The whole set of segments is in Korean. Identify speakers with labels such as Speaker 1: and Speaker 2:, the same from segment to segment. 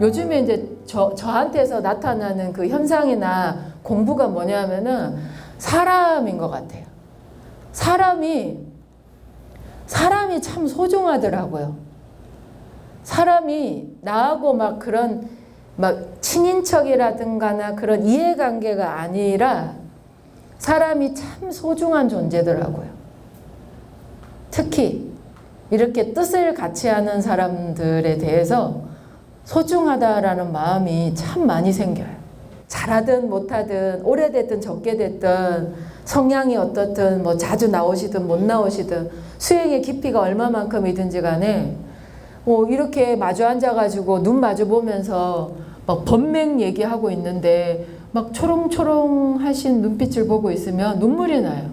Speaker 1: 요즘에 이제 저, 저한테서 나타나는 그 현상이나 공부가 뭐냐면은 사람인 것 같아요. 사람이, 사람이 참 소중하더라고요. 사람이 나하고 막 그런 막 친인척이라든가나 그런 이해관계가 아니라 사람이 참 소중한 존재더라고요. 특히 이렇게 뜻을 같이 하는 사람들에 대해서 소중하다라는 마음이 참 많이 생겨요. 잘하든 못하든 오래됐든 적게 됐든 성향이 어떻든 뭐 자주 나오시든 못 나오시든 수행의 깊이가 얼마만큼이든지 간에 뭐 이렇게 마주 앉아가지고 눈 마주 보면서 막 번맹 얘기하고 있는데 막 초롱초롱 하신 눈빛을 보고 있으면 눈물이 나요.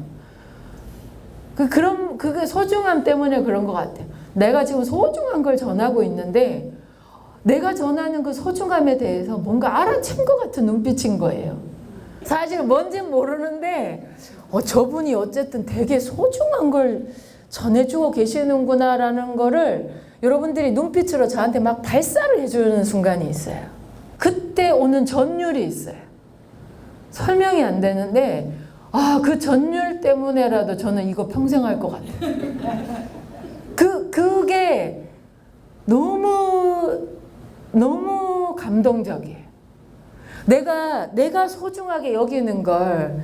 Speaker 1: 그 그런 그게 소중함 때문에 그런 것 같아요. 내가 지금 소중한 걸 전하고 있는데 내가 전하는 그 소중함에 대해서 뭔가 알아챈 것 같은 눈빛인 거예요. 사실 뭔진 모르는데 어, 저분이 어쨌든 되게 소중한 걸 전해주고 계시는구나라는 거를 여러분들이 눈빛으로 저한테 막 발사를 해주는 순간이 있어요. 그때 오는 전율이 있어요. 설명이 안 되는데 아, 그 전율 때문에라도 저는 이거 평생 할 것 같아요. 그, 그게 너무, 너무 감동적이에요. 내가, 내가 소중하게 여기는 걸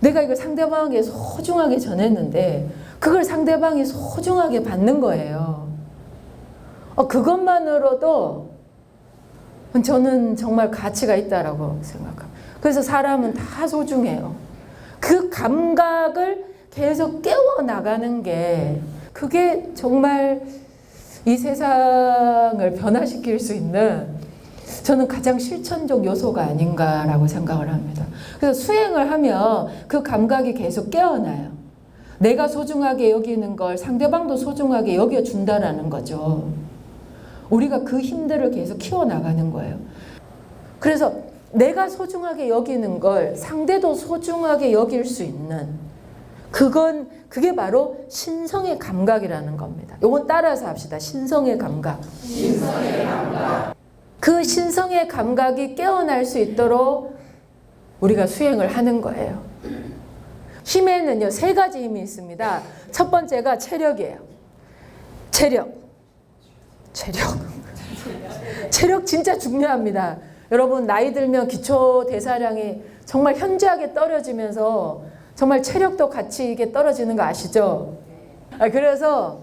Speaker 1: 내가 이걸 상대방에게 소중하게 전했는데 그걸 상대방이 소중하게 받는 거예요. 어, 그것만으로도 저는 정말 가치가 있다라고 생각합니다. 그래서 사람은 다 소중해요. 그 감각을 계속 깨워 나가는 게 그게 정말 이 세상을 변화시킬 수 있는 저는 가장 실천적 요소가 아닌가라고 생각을 합니다. 그래서 수행을 하면 그 감각이 계속 깨어나요. 내가 소중하게 여기는 걸 상대방도 소중하게 여겨준다라는 거죠. 우리가 그 힘들을 계속 키워나가는 거예요. 그래서 내가 소중하게 여기는 걸 상대도 소중하게 여길 수 있는 그건 그게 바로 신성의 감각이라는 겁니다. 요건 따라서 합시다. 신성의 감각. 신성의 감각. 그 신성의 감각이 깨어날 수 있도록 우리가 수행을 하는 거예요. 힘에는요 세 가지 힘이 있습니다. 첫 번째가 체력이에요. 체력. 체력. 체력 진짜 중요합니다. 여러분 나이 들면 기초 대사량이 정말 현저하게 떨어지면서 정말 체력도 같이 이게 떨어지는 거 아시죠? 아, 그래서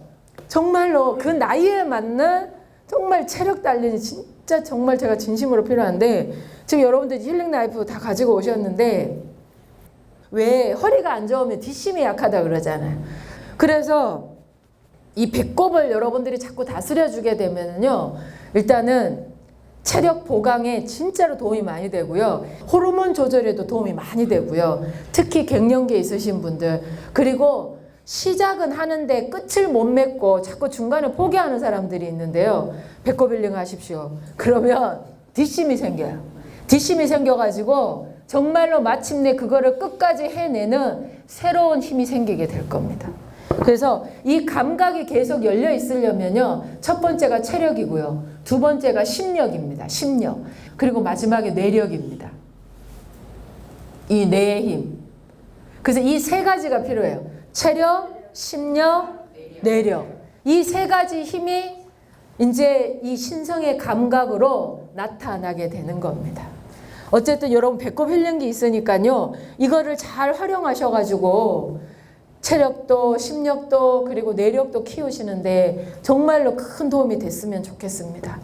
Speaker 1: 정말로 그 나이에 맞는 정말 체력 달리는 진짜 정말 제가 진심으로 필요한데 지금 여러분들 힐링 라이프 다 가지고 오셨는데 왜 허리가 안 좋으면 뒷심이 약하다 그러잖아요. 그래서 이 배꼽을 여러분들이 자꾸 다스려 주게 되면요. 일단은 체력 보강에 진짜로 도움이 많이 되고요. 호르몬 조절에도 도움이 많이 되고요. 특히 갱년기 있으신 분들 그리고 시작은 하는데 끝을 못 맺고 자꾸 중간에 포기하는 사람들이 있는데요. 배꼽 힐링 하십시오. 그러면 뒷심이 생겨요. 뒷심이 생겨가지고 정말로 마침내 그거를 끝까지 해내는 새로운 힘이 생기게 될 겁니다. 그래서 이 감각이 계속 열려 있으려면요. 첫 번째가 체력이고요. 두 번째가 심력입니다. 심력. 그리고 마지막에 뇌력입니다. 이 뇌의 힘. 그래서 이 세 가지가 필요해요. 체력, 심력, 뇌력. 이 세 가지 힘이 이제 이 신성의 감각으로 나타나게 되는 겁니다. 어쨌든 여러분 배꼽 힐링기 있으니까요. 이거를 잘 활용하셔가지고 체력도 심력도 그리고 뇌력도 키우시는데 정말로 큰 도움이 됐으면 좋겠습니다.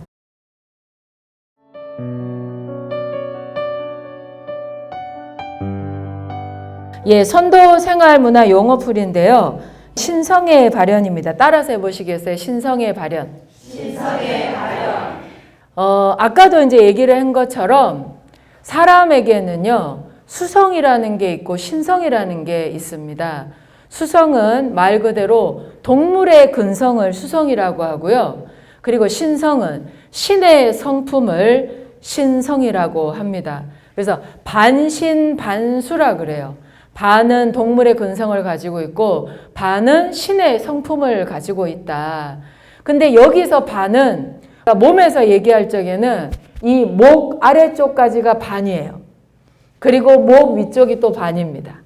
Speaker 1: 예, 선도 생활 문화 용어 풀인데요. 신성의 발현입니다. 따라서 해보시겠어요? 신성의 발현. 신성의 발현. 어, 아까도 이제 얘기를 한 것처럼 사람에게는요, 수성이라는 게 있고 신성이라는 게 있습니다. 수성은 말 그대로 동물의 근성을 수성이라고 하고요. 그리고 신성은 신의 성품을 신성이라고 합니다. 그래서 반신반수라 그래요. 반은 동물의 근성을 가지고 있고 반은 신의 성품을 가지고 있다. 근데 여기서 반은 몸에서 얘기할 적에는 이 목 아래쪽까지가 반이에요. 그리고 목 위쪽이 또 반입니다.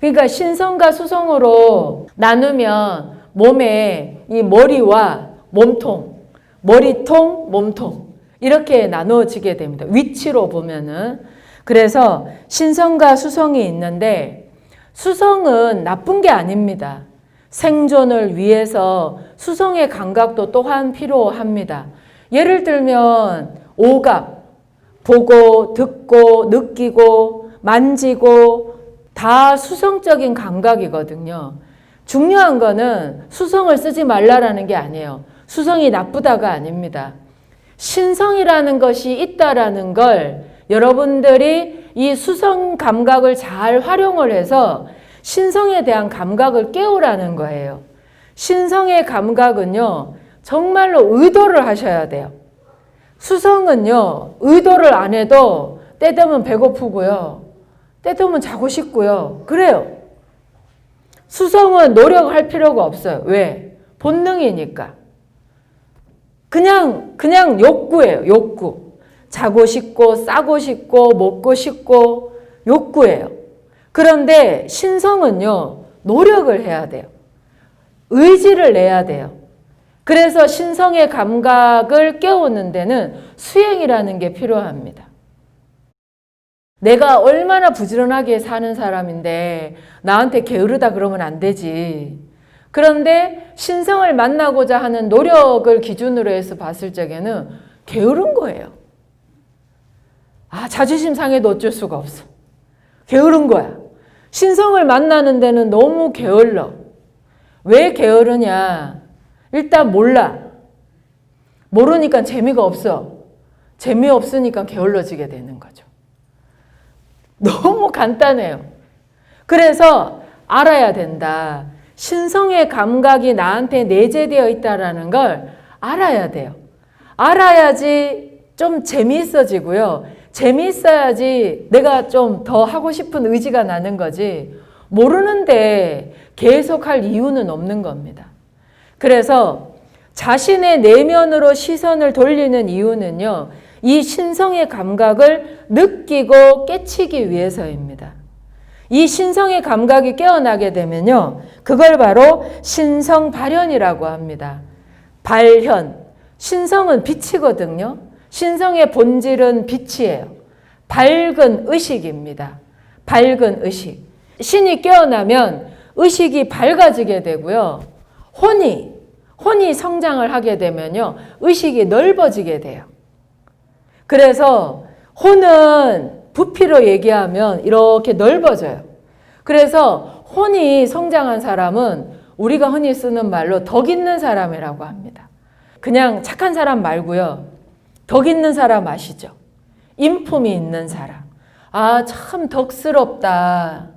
Speaker 1: 그러니까 신성과 수성으로 나누면 몸에 이 머리와 몸통, 머리통, 몸통 이렇게 나누어지게 됩니다. 위치로 보면은 그래서 신성과 수성이 있는데 수성은 나쁜 게 아닙니다. 생존을 위해서 수성의 감각도 또한 필요합니다. 예를 들면 오감, 보고, 듣고, 느끼고, 만지고 다 수성적인 감각이거든요. 중요한 거는 수성을 쓰지 말라라는 게 아니에요. 수성이 나쁘다가 아닙니다. 신성이라는 것이 있다라는 걸 여러분들이 이 수성 감각을 잘 활용을 해서 신성에 대한 감각을 깨우라는 거예요. 신성의 감각은요, 정말로 의도를 하셔야 돼요. 수성은요, 의도를 안 해도 때 되면 배고프고요, 때 되면 자고 싶고요. 그래요. 수성은 노력할 필요가 없어요. 왜? 본능이니까. 그냥, 그냥 욕구예요, 욕구. 자고 싶고, 싸고 싶고, 먹고 싶고, 욕구예요. 그런데 신성은요, 노력을 해야 돼요. 의지를 내야 돼요. 그래서 신성의 감각을 깨우는 데는 수행이라는 게 필요합니다. 내가 얼마나 부지런하게 사는 사람인데 나한테 게으르다 그러면 안 되지. 그런데 신성을 만나고자 하는 노력을 기준으로 해서 봤을 적에는 게으른 거예요. 아, 자존심 상해도 어쩔 수가 없어. 게으른 거야. 신성을 만나는 데는 너무 게을러. 왜 게으르냐? 일단 몰라. 모르니까 재미가 없어. 재미없으니까 게을러지게 되는 거죠. 너무 간단해요. 그래서 알아야 된다. 신성의 감각이 나한테 내재되어 있다라는 걸 알아야 돼요. 알아야지 좀 재미있어지고요. 재미있어야지 내가 좀 더 하고 싶은 의지가 나는 거지. 모르는데 계속 할 이유는 없는 겁니다. 그래서 자신의 내면으로 시선을 돌리는 이유는요, 이 신성의 감각을 느끼고 깨치기 위해서입니다. 이 신성의 감각이 깨어나게 되면요, 그걸 바로 신성 발현이라고 합니다. 발현. 신성은 빛이거든요. 신성의 본질은 빛이에요. 밝은 의식입니다. 밝은 의식. 신이 깨어나면 의식이 밝아지게 되고요. 혼이, 혼이 성장을 하게 되면요. 의식이 넓어지게 돼요. 그래서 혼은 부피로 얘기하면 이렇게 넓어져요. 그래서 혼이 성장한 사람은 우리가 흔히 쓰는 말로 덕 있는 사람이라고 합니다. 그냥 착한 사람 말고요. 덕 있는 사람 아시죠? 인품이 있는 사람. 아, 참 덕스럽다.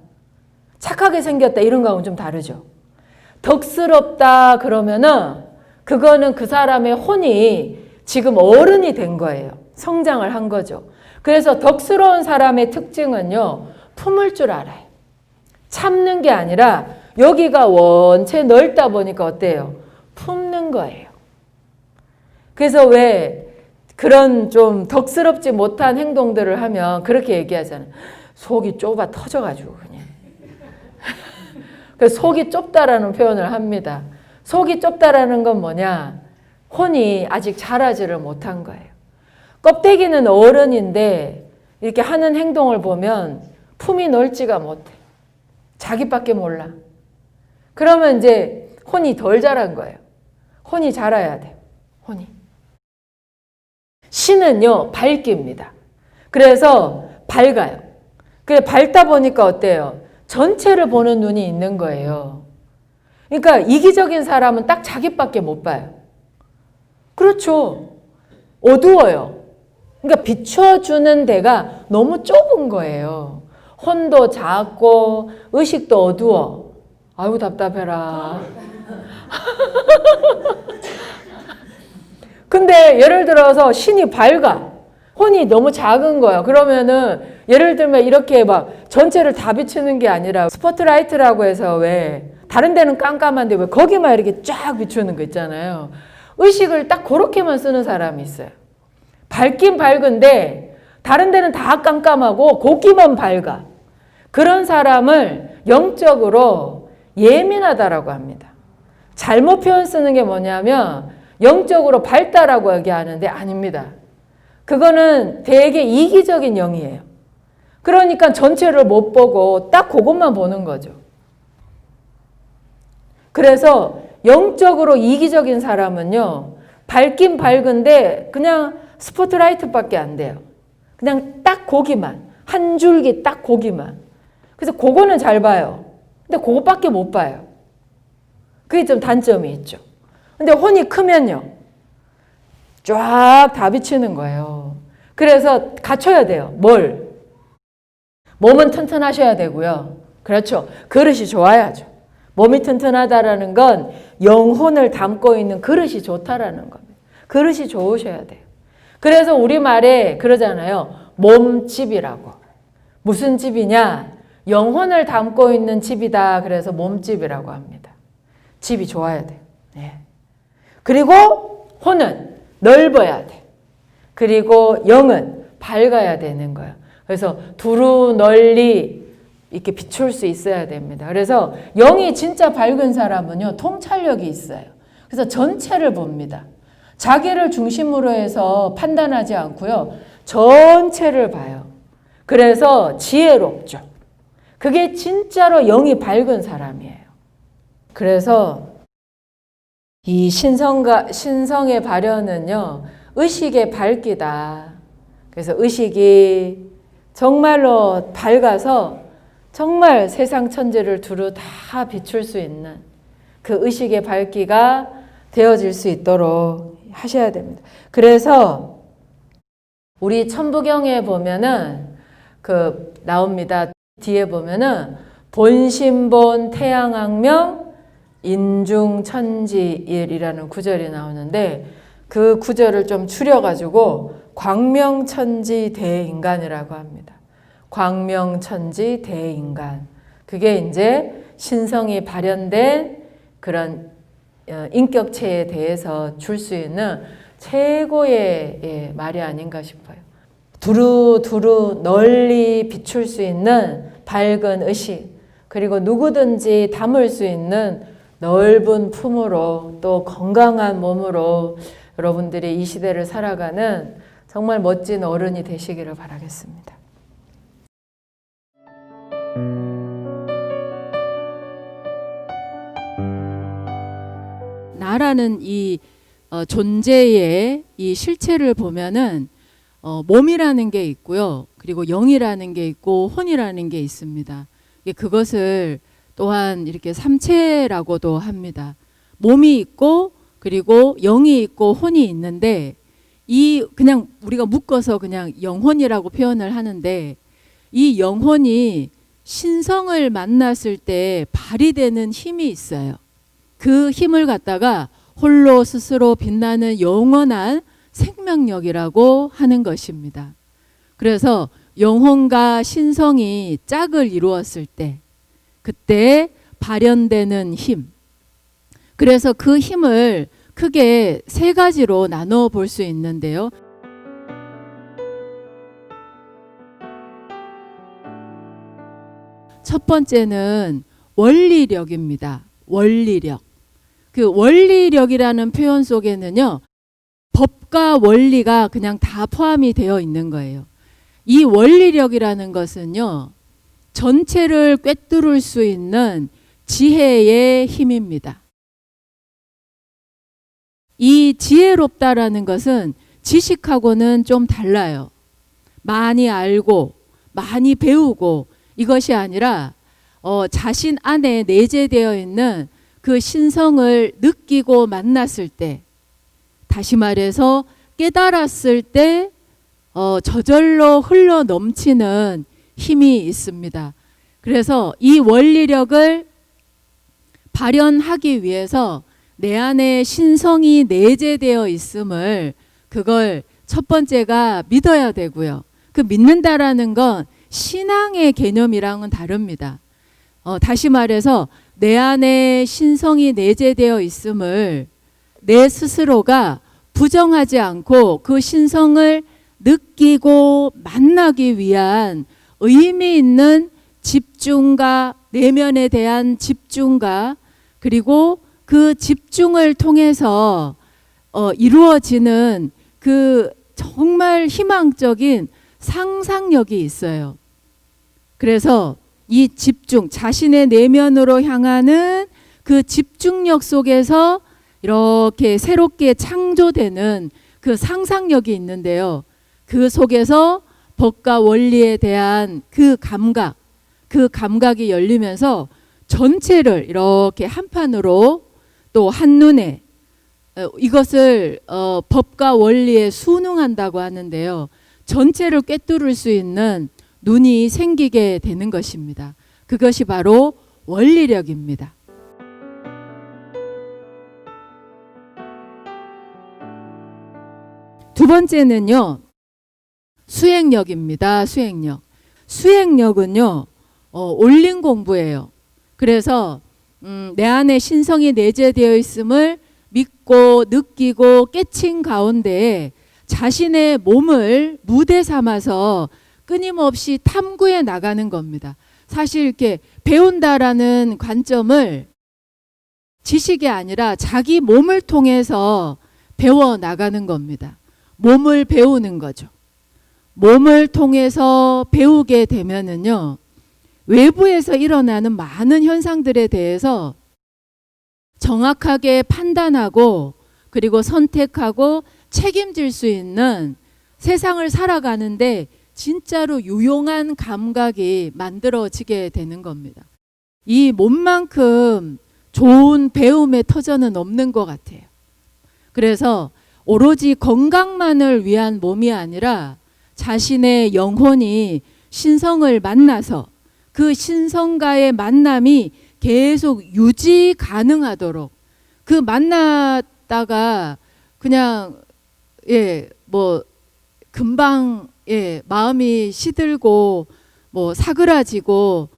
Speaker 1: 착하게 생겼다. 이런 거하고는 좀 다르죠. 덕스럽다 그러면은 그거는 그 사람의 혼이 지금 어른이 된 거예요. 성장을 한 거죠. 그래서 덕스러운 사람의 특징은요, 품을 줄 알아요. 참는 게 아니라 여기가 원체 넓다 보니까 어때요? 품는 거예요. 그래서 왜 그런 좀 덕스럽지 못한 행동들을 하면 그렇게 얘기하잖아요. 속이 좁아 터져가지고 그냥. 그 속이 좁다라는 표현을 합니다. 속이 좁다라는 건 뭐냐? 혼이 아직 자라지를 못한 거예요. 껍데기는 어른인데 이렇게 하는 행동을 보면 품이 넓지가 못해. 자기밖에 몰라. 그러면 이제 혼이 덜 자란 거예요. 혼이 자라야 돼요. 혼이. 신은요, 밝기입니다. 그래서 밝아요. 그래, 밝다 보니까 어때요? 전체를 보는 눈이 있는 거예요. 그러니까 이기적인 사람은 딱 자기밖에 못 봐요. 그렇죠. 어두워요. 그러니까 비춰주는 데가 너무 좁은 거예요. 혼도 작고 의식도 어두워. 아유 답답해라. 근데 예를 들어서 신이 밝아. 혼이 너무 작은 거예요. 그러면은 예를 들면 이렇게 막 전체를 다 비추는 게 아니라 스포트라이트라고 해서 왜 다른 데는 깜깜한데 왜 거기만 이렇게 쫙 비추는 거 있잖아요. 의식을 딱 그렇게만 쓰는 사람이 있어요. 밝긴 밝은데 다른 데는 다 깜깜하고 고기만 밝아. 그런 사람을 영적으로 예민하다라고 합니다. 잘못 표현 쓰는 게 뭐냐면 영적으로 밝다라고 얘기하는데 아닙니다. 그거는 되게 이기적인 영이에요. 그러니까 전체를 못 보고 딱 그것만 보는 거죠. 그래서 영적으로 이기적인 사람은요, 밝긴 밝은데 그냥 스포트라이트밖에 안 돼요. 그냥 딱 고기만, 한 줄기 딱 고기만. 그래서 그거는 잘 봐요. 근데 그것밖에 못 봐요. 그게 좀 단점이 있죠. 근데 혼이 크면요, 쫙 다 비치는 거예요. 그래서 갖춰야 돼요. 뭘? 몸은 튼튼하셔야 되고요. 그렇죠. 그릇이 좋아야죠. 몸이 튼튼하다라는 건 영혼을 담고 있는 그릇이 좋다라는 겁니다. 그릇이 좋으셔야 돼요. 그래서 우리말에 그러잖아요. 몸집이라고. 무슨 집이냐? 영혼을 담고 있는 집이다. 그래서 몸집이라고 합니다. 집이 좋아야 돼요. 네. 그리고 혼은 넓어야 돼. 그리고 영은 밝아야 되는 거예요. 그래서 두루 널리 이렇게 비출 수 있어야 됩니다. 그래서 영이 진짜 밝은 사람은요, 통찰력이 있어요. 그래서 전체를 봅니다. 자기를 중심으로 해서 판단하지 않고요, 전체를 봐요. 그래서 지혜롭죠. 그게 진짜로 영이 밝은 사람이에요. 그래서 이 신성가, 신성의 발현은요, 의식의 밝기다. 그래서 의식이 정말로 밝아서 정말 세상 천지를 두루 다 비출 수 있는 그 의식의 밝기가 되어질 수 있도록 하셔야 됩니다. 그래서 우리 천부경에 보면은 그 나옵니다. 뒤에 보면은 본신본 태양악명 인중천지일이라는 구절이 나오는데 그 구절을 좀 추려가지고 광명천지 대인간이라고 합니다. 광명천지 대인간. 그게 이제 신성이 발현된 그런 어, 인격체에 대해서 줄 수 있는 최고의 예, 말이 아닌가 싶어요. 두루두루 널리 비출 수 있는 밝은 의식, 그리고 누구든지 담을 수 있는 넓은 품으로 또 건강한 몸으로 여러분들이 이 시대를 살아가는 정말 멋진 어른이 되시기를 바라겠습니다.
Speaker 2: 나라는 이 어, 존재의 이 실체를 보면은 어, 몸이라는 게 있고요. 그리고 영이라는 게 있고 혼이라는 게 있습니다. 그것을 또한 이렇게 삼체라고도 합니다. 몸이 있고 그리고 영이 있고 혼이 있는데 이 그냥 우리가 묶어서 그냥 영혼이라고 표현을 하는데 이 영혼이 신성을 만났을 때 발휘되는 힘이 있어요. 그 힘을 갖다가 홀로 스스로 빛나는 영원한 생명력이라고 하는 것입니다. 그래서 영혼과 신성이 짝을 이루었을 때 그때 발현되는 힘. 그래서 그 힘을 크게 세 가지로 나누어 볼수 있는데요. 첫 번째는 원리력입니다. 원리력. 그 원리력이라는 표현 속에는요, 법과 원리가 그냥 다 포함이 되어 있는 거예요. 이 원리력이라는 것은요, 전체를 꿰뚫을 수 있는 지혜의 힘입니다. 이 지혜롭다라는 것은 지식하고는 좀 달라요. 많이 알고, 많이 배우고, 이것이 아니라, 어, 자신 안에 내재되어 있는 그 신성을 느끼고 만났을 때, 다시 말해서 깨달았을 때, 어, 저절로 흘러 넘치는 힘이 있습니다. 그래서 이 원리력을 발현하기 위해서 내 안에 신성이 내재되어 있음을 그걸 첫 번째가 믿어야 되고요. 그 믿는다라는 건 신앙의 개념이랑은 다릅니다. 어, 다시 말해서 내 안에 신성이 내재되어 있음을 내 스스로가 부정하지 않고 그 신성을 느끼고 만나기 위한 의미 있는 집중과 내면에 대한 집중과 그리고 그 집중을 통해서 어, 이루어지는 그 정말 희망적인 상상력이 있어요. 그래서 이 집중, 자신의 내면으로 향하는 그 집중력 속에서 이렇게 새롭게 창조되는 그 상상력이 있는데요. 그 속에서 법과 원리에 대한 그 감각, 그 감각이 열리면서 전체를 이렇게 한 판으로 또 한눈에 어, 이것을 어, 법과 원리에 순응한다고 하는데요. 전체를 꿰뚫을 수 있는 눈이 생기게 되는 것입니다. 그것이 바로 원리력입니다. 두 번째는요. 수행력입니다. 수행력. 수행력은요. 어, 올린 공부예요. 그래서 음, 내 안에 신성이 내재되어 있음을 믿고 느끼고 깨친 가운데 자신의 몸을 무대 삼아서 끊임없이 탐구해 나가는 겁니다. 사실 이렇게 배운다라는 관점을 지식이 아니라 자기 몸을 통해서 배워 나가는 겁니다. 몸을 배우는 거죠. 몸을 통해서 배우게 되면은요, 외부에서 일어나는 많은 현상들에 대해서 정확하게 판단하고 그리고 선택하고 책임질 수 있는 세상을 살아가는데 진짜로 유용한 감각이 만들어지게 되는 겁니다. 이 몸만큼 좋은 배움의 터전은 없는 것 같아요. 그래서 오로지 건강만을 위한 몸이 아니라 자신의 영혼이 신성을 만나서 그 신성과의 만남이 계속 유지 가능하도록 그 만났다가 그냥 예 뭐 금방 예 마음이 시들고 뭐 사그라지고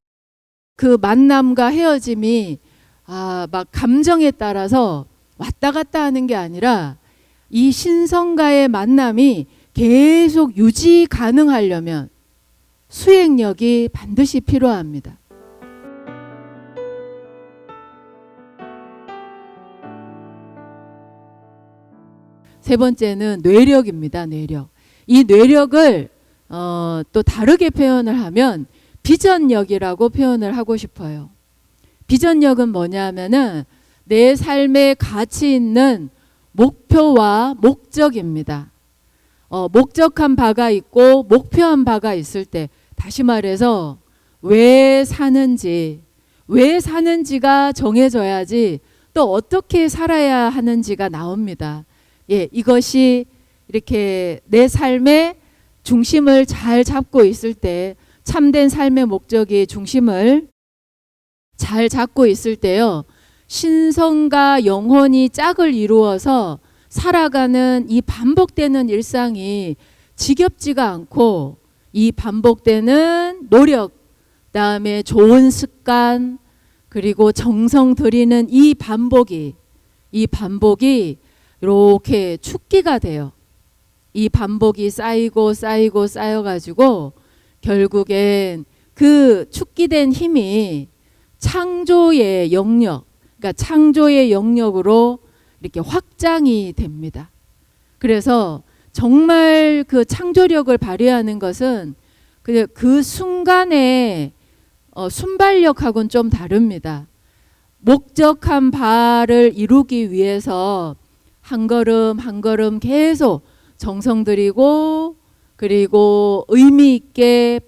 Speaker 2: 그 만남과 헤어짐이 아 막 감정에 따라서 왔다 갔다 하는 게 아니라 이 신성과의 만남이 계속 유지 가능하려면 수행력이 반드시 필요합니다. 세 번째는 뇌력입니다. 뇌력. 이 뇌력을 어, 또 다르게 표현을 하면 비전력이라고 표현을 하고 싶어요. 비전력은 뭐냐면은 내 삶에 가치 있는 목표와 목적입니다. 어, 목적한 바가 있고 목표한 바가 있을 때 다시 말해서 왜 사는지 왜 사는지가 정해져야지 또 어떻게 살아야 하는지가 나옵니다. 예, 이것이 이렇게 내 삶의 중심을 잘 잡고 있을 때 참된 삶의 목적이 중심을 잘 잡고 있을 때요. 신성과 영혼이 짝을 이루어서 살아가는 이 반복되는 일상이 지겹지가 않고 이 반복되는 노력, 다음에 좋은 습관, 그리고 정성 들이는 이 반복이, 이 반복이 이렇게 축기가 돼요. 이 반복이 쌓이고 쌓이고 쌓여가지고 결국엔 그 축기된 힘이 창조의 영역, 그러니까 창조의 영역으로 이렇게 확장이 됩니다. 그래서 정말 그 창조력을 발휘하는 것은 그, 그 순간에 어, 순발력하고는 좀 다릅니다. 목적한 바를 이루기 위해서 한 걸음 한 걸음 계속 정성 들이고 그리고 의미 있게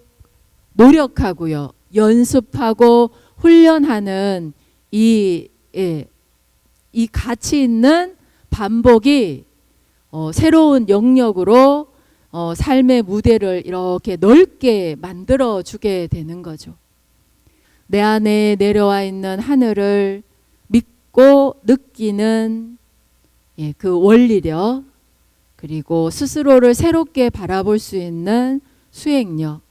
Speaker 2: 노력하고요. 연습하고 훈련하는 이, 예, 이 가치 있는 반복이 어, 새로운 영역으로 어, 삶의 무대를 이렇게 넓게 만들어 주게 되는 거죠. 내 안에 내려와 있는 하늘을 믿고 느끼는 예, 그 원리력 그리고 스스로를 새롭게 바라볼 수 있는 수행력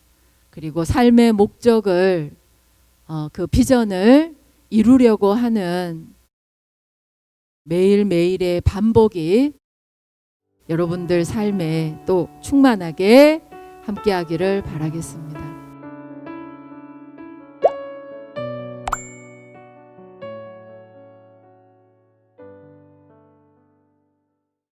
Speaker 2: 그리고 삶의 목적을 어, 그 비전을 이루려고 하는 매일매일의 반복이 여러분들 삶에 또 충만하게 함께하기를 바라겠습니다.